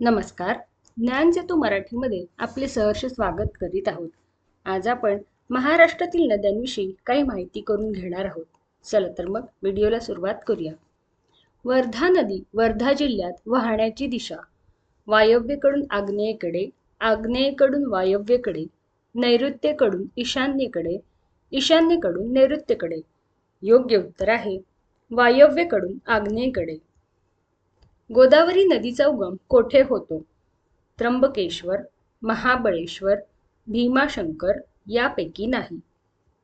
नमस्कार. ज्ञानसेतू मराठीमध्ये आपले सहर्ष स्वागत करीत आहोत. आज आपण महाराष्ट्रातील नद्यांविषयी काही माहिती करून घेणार आहोत. चला तर मग व्हिडिओला सुरुवात करूया. वर्धा नदी वर्धा जिल्ह्यात वाहण्याची दिशा. वायव्येकडून आग्नेयेकडे आग्नेयेकडून वायव्येकडे नैऋत्येकडून ईशान्येकडे ईशान्येकडून नैऋत्येकडे. योग्य उत्तर आहे वायव्येकडून आग्नेयेकडे. गोदावरी नदीचा उगम कोठे होतो? त्र्यंबकेश्वर महाबळेश्वर भीमाशंकर यापैकी नाही.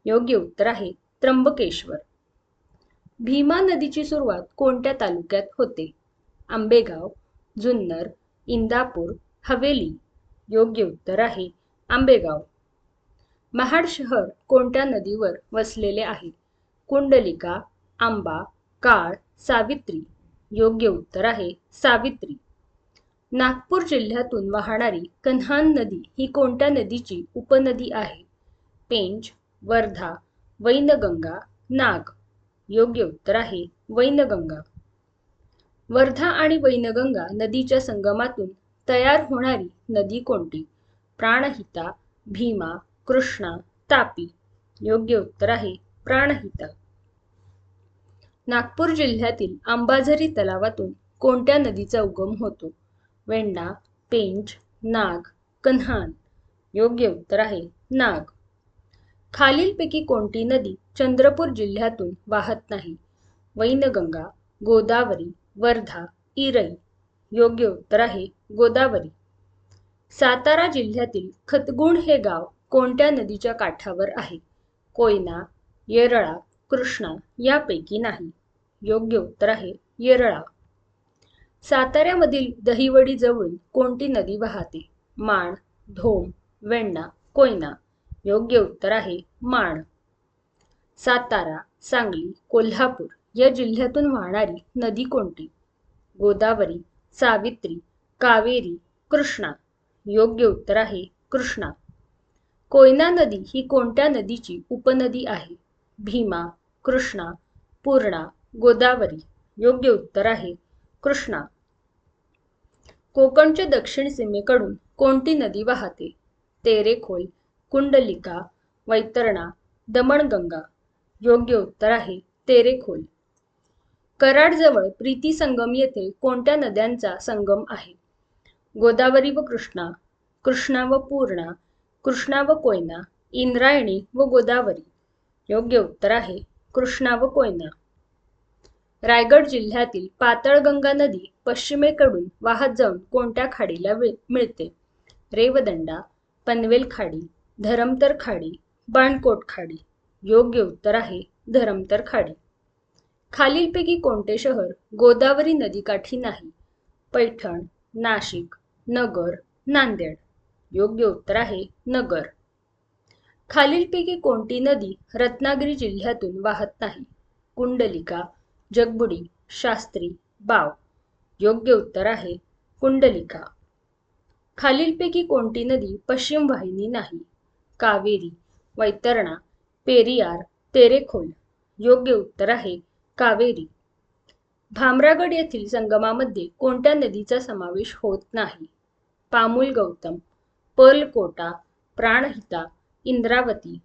योग्य उत्तर आहे त्र्यंबकेश्वर. भीमा नदीची सुरुवात कोणत्या तालुक्यात होते? आंबेगाव जुन्नर इंदापूर हवेली. योग्य उत्तर आहे आंबेगाव. महाड शहर कोणत्या नदीवर वसलेले आहे? कुंडलिका आंबा काळ सावित्री. योग्य उत्तर आहे सावित्री. नागपूर जिल्ह्यातून वाहणारी कन्हान नदी ही कोणत्या नदीची उपनदी आहे? पेंच वर्धा वैनगंगा नाग. योग्य उत्तर आहे वैनगंगा. वर्धा आणि वैनगंगा नदीच्या संगमातून तयार होणारी नदी कोणती? प्राणहिता भीमा कृष्णा तापी. योग्य उत्तर आहे प्राणहिता. नागपूर जिल्ह्यातील आंबाझरी तलावातून कोणत्या नदीचा उगम होतो? वेण्णा पेंच नाग कन्हान. योग्य उत्तर आहे नाग. खालीलपैकी कोणती नदी चंद्रपूर जिल्ह्यातून वाहत नाही? वैनगंगा गोदावरी वर्धा इरई. योग्य उत्तर आहे गोदावरी. सातारा जिल्ह्यातील खतगुण हे गाव कोणत्या नदीच्या काठावर आहे? कोयना येरळा कृष्णा यापैकी नाही. योग्य उत्तर आहे येरळा. साताऱ्यामधील दहिवडी जवळून कोणती नदी वाहते? माण धोम वेण्णा कोयना. योग्य उत्तर आहे माण. सातारा सांगली कोल्हापूर या जिल्ह्यातून वाहणारी नदी कोणती? गोदावरी सावित्री कावेरी कृष्णा. योग्य उत्तर आहे कृष्णा. कोयना नदी ही कोणत्या नदीची उपनदी आहे? भीमा कृष्णा पूर्णा गोदावरी. योग्य उत्तर आहे. कृष्णा. कोकणच्या दक्षिण सीमेकडून कोणती नदी वाहते? तेरेखोल कुंडलिका वैतरणा दमणगंगा. योग्य उत्तर आहे तेरेखोल. कराडजवळ प्रीती संगम येथे कोणत्या नद्यांचा संगम आहे? गोदावरी व कृष्णा कृष्णा व पूर्णा कृष्णा व कोयना इंद्रायणी व गोदावरी. योग्य उत्तर आहे कृष्णा व कोयना. रायगड जिल्ह्यातील पातळगंगा नदी पश्चिमेकडून वाहत जाऊन कोणत्या खाडीला मिळते? रेवदंडा पनवेल खाडी धरमतर खाडी बाणकोट खाडी योग्य उत्तर आहे धरमतर खाडी खालीलपैकी कोणते शहर गोदावरी नदीकाठी नाही? पैठण नाशिक नगर नांदेड. योग्य उत्तर आहे नगर. खालीलपैकी कोणती नदी रत्नागिरी जिल्ह्यातून वाहत नाही? कुंडलिका जगबुडी शास्त्री बाव. योग्य उत्तर आहे कुंडलिका. खालीलपैकी कोणती नदी पश्चिम वाहिनी नाही? कावेरी वैतरणा पेरियार तेरेखोल. योग्य उत्तर आहे कावेरी. भामरागड येथील संगमामध्ये कोणत्या नदीचा समावेश होत नाही? पामुल गौतम पर्लकोटा प्राणहिता इंद्रावती.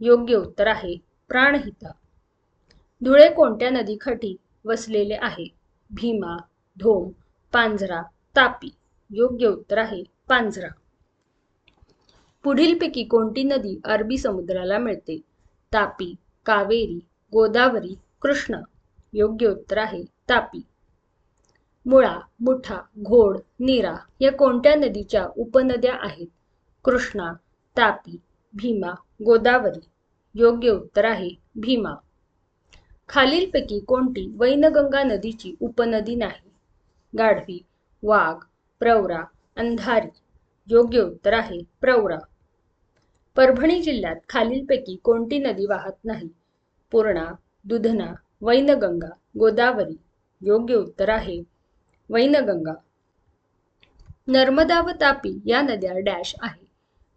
योग्य उत्तर आहे प्राणहिता. धुळे कोणत्या नदीखाठी वसलेले आहे? भीमा धोम पांझरा तापी. योग्य उत्तर आहे पांझरा. पुढीलपैकी कोणती नदी अरबी समुद्राला मिळते? तापी कावेरी गोदावरी कृष्णा. योग्य उत्तर आहे तापी. मुळा मुठा घोड नीरा या कोणत्या नदीच्या उपनद्या आहेत? कृष्णा तापी भीमा गोदावरी. योग्य उत्तर आहे भीमा. खालीलपैकी कोणती वैनगंगा नदीची उपनदी नाही? गाढवी वाघ प्रवरा अंधारी. योग्य उत्तर आहे प्रवरा परभणी जिल्ह्यात खालीलपैकी कोणती नदी वाहत नाही? पूर्णा दुधना वैनगंगा गोदावरी. योग्य उत्तर आहे वैनगंगा. नर्मदा व तापी या नद्या डॅश आहे.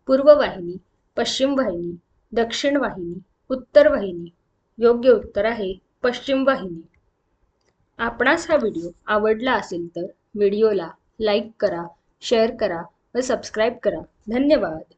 पूर्व वाहिनी पश्चिम वाहिनी दक्षिण वाहिनी उत्तर वाहिनी. योग्य उत्तर आहे पश्चिम वाहिनी. आपणास हा व्हिडिओ आवडला असेल तर व्हिडिओला लाईक करा शेअर करा व सबस्क्राईब करा. धन्यवाद.